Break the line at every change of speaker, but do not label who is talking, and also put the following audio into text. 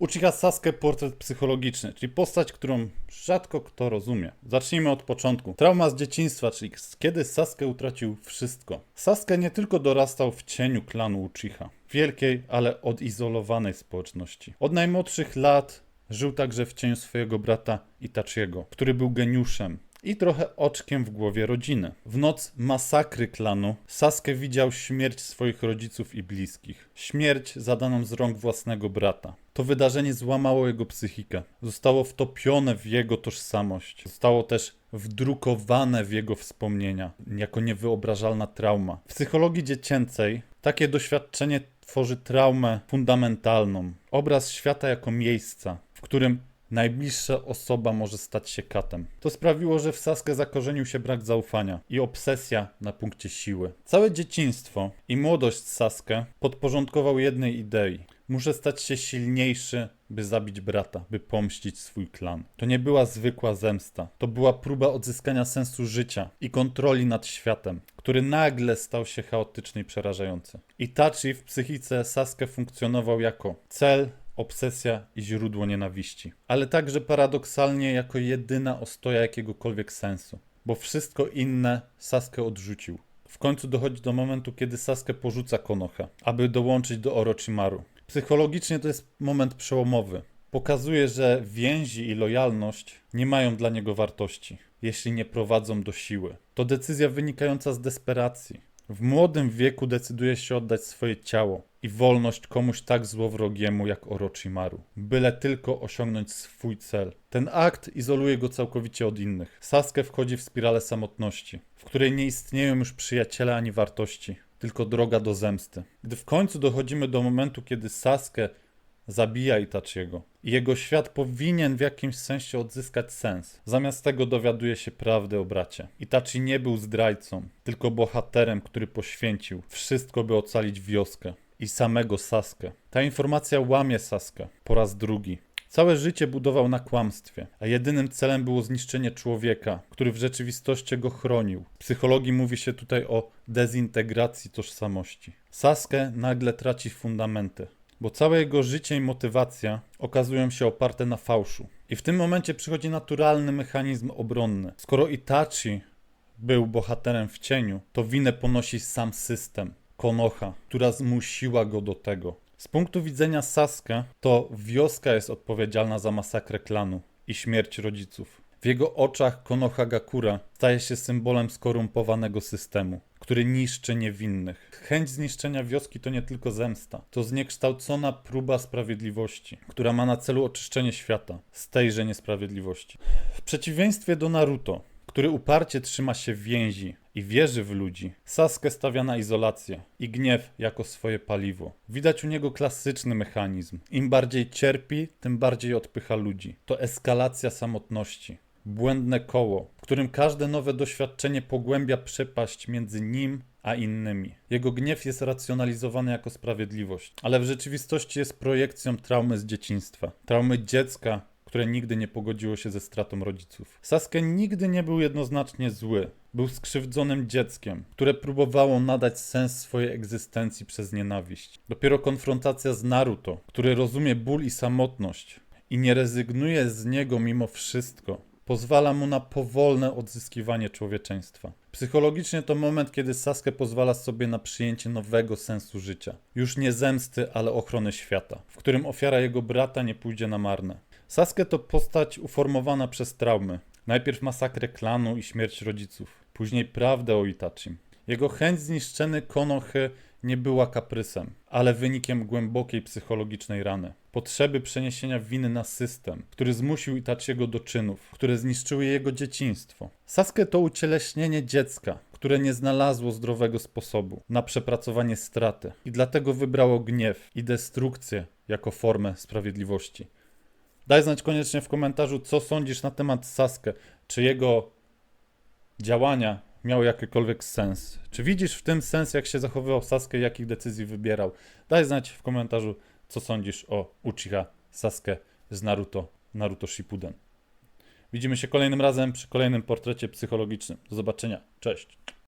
Uchiha Sasuke portret psychologiczny, czyli postać, którą rzadko kto rozumie. Zacznijmy od początku. Trauma z dzieciństwa, czyli kiedy Sasuke utracił wszystko. Sasuke nie tylko dorastał w cieniu klanu Uchiha, wielkiej, ale odizolowanej społeczności. Od najmłodszych lat żył także w cieniu swojego brata Itachiego, który był geniuszem, i trochę oczkiem w głowie rodziny. W noc masakry klanu Sasuke widział śmierć swoich rodziców i bliskich. Śmierć zadaną z rąk własnego brata. To wydarzenie złamało jego psychikę. Zostało wtopione w jego tożsamość. Zostało też wdrukowane w jego wspomnienia jako niewyobrażalna trauma. W psychologii dziecięcej takie doświadczenie tworzy traumę fundamentalną. Obraz świata jako miejsca, w którym najbliższa osoba może stać się katem. To sprawiło, że w Saskę zakorzenił się brak zaufania i obsesja na punkcie siły. Całe dzieciństwo i młodość Saskę podporządkował jednej idei. Muszę stać się silniejszy, by zabić brata, by pomścić swój klan. To nie była zwykła zemsta. To była próba odzyskania sensu życia i kontroli nad światem, który nagle stał się chaotyczny i przerażający. Itachi w psychice Sasuke funkcjonował jako cel, obsesja i źródło nienawiści, ale także paradoksalnie jako jedyna ostoja jakiegokolwiek sensu, bo wszystko inne Sasuke odrzucił. W końcu dochodzi do momentu, kiedy Sasuke porzuca Konoha, aby dołączyć do Orochimaru. Psychologicznie to jest moment przełomowy. Pokazuje, że więzi i lojalność nie mają dla niego wartości, jeśli nie prowadzą do siły. To decyzja wynikająca z desperacji. W młodym wieku decyduje się oddać swoje ciało i wolność komuś tak złowrogiemu jak Orochimaru, byle tylko osiągnąć swój cel. Ten akt izoluje go całkowicie od innych. Sasuke wchodzi w spiralę samotności, w której nie istnieją już przyjaciele ani wartości, tylko droga do zemsty. Gdy w końcu dochodzimy do momentu, kiedy Sasuke zabija Itachiego. I jego świat powinien w jakimś sensie odzyskać sens. Zamiast tego dowiaduje się prawdy o bracie. Itachi nie był zdrajcą, tylko bohaterem, który poświęcił wszystko, by ocalić wioskę i samego Sasuke. Ta informacja łamie Sasuke po raz drugi. Całe życie budował na kłamstwie, a jedynym celem było zniszczenie człowieka, który w rzeczywistości go chronił. W psychologii mówi się tutaj o dezintegracji tożsamości. Sasuke nagle traci fundamenty bo całe jego życie i motywacja okazują się oparte na fałszu. I w tym momencie przychodzi naturalny mechanizm obronny. Skoro Itachi był bohaterem w cieniu, to winę ponosi sam system, Konoha, która zmusiła go do tego. Z punktu widzenia Sasuke, to wioska jest odpowiedzialna za masakrę klanu i śmierć rodziców. W jego oczach Konoha Gakura staje się symbolem skorumpowanego systemu, który niszczy niewinnych. Chęć zniszczenia wioski to nie tylko zemsta, to zniekształcona próba sprawiedliwości, która ma na celu oczyszczenie świata z tejże niesprawiedliwości. W przeciwieństwie do Naruto, który uparcie trzyma się więzi i wierzy w ludzi, Sasuke stawia na izolację i gniew jako swoje paliwo. Widać u niego klasyczny mechanizm. Im bardziej cierpi, tym bardziej odpycha ludzi. To eskalacja samotności błędne koło, w którym każde nowe doświadczenie pogłębia przepaść między nim a innymi. Jego gniew jest racjonalizowany jako sprawiedliwość, ale w rzeczywistości jest projekcją traumy z dzieciństwa, traumy dziecka, które nigdy nie pogodziło się ze stratą rodziców. Sasuke nigdy nie był jednoznacznie zły. Był skrzywdzonym dzieckiem, które próbowało nadać sens swojej egzystencji przez nienawiść. Dopiero konfrontacja z Naruto, który rozumie ból i samotność i nie rezygnuje z niego mimo wszystko, pozwala mu na powolne odzyskiwanie człowieczeństwa. Psychologicznie to moment, kiedy Sasuke pozwala sobie na przyjęcie nowego sensu życia. Już nie zemsty, ale ochrony świata, w którym ofiara jego brata nie pójdzie na marne. Sasuke to postać uformowana przez traumy. Najpierw masakrę klanu i śmierć rodziców, później prawdę o Itachim. Jego chęć zniszczenia Konohy nie była kaprysem, ale wynikiem głębokiej psychologicznej rany. Potrzeby przeniesienia winy na system, który zmusił Itachiego do czynów, które zniszczyły jego dzieciństwo. Sasuke to ucieleśnienie dziecka, które nie znalazło zdrowego sposobu na przepracowanie straty i dlatego wybrało gniew i destrukcję jako formę sprawiedliwości. Daj znać koniecznie w komentarzu, co sądzisz na temat Sasuke, czy jego działania miały jakikolwiek sens. Czy widzisz w tym sens, jak się zachowywał Sasuke, jakich decyzji wybierał? Daj znać w komentarzu, co sądzisz o Uchiha Sasuke z Naruto, Naruto Shippuden. Widzimy się kolejnym razem przy kolejnym portrecie psychologicznym. Do zobaczenia. Cześć.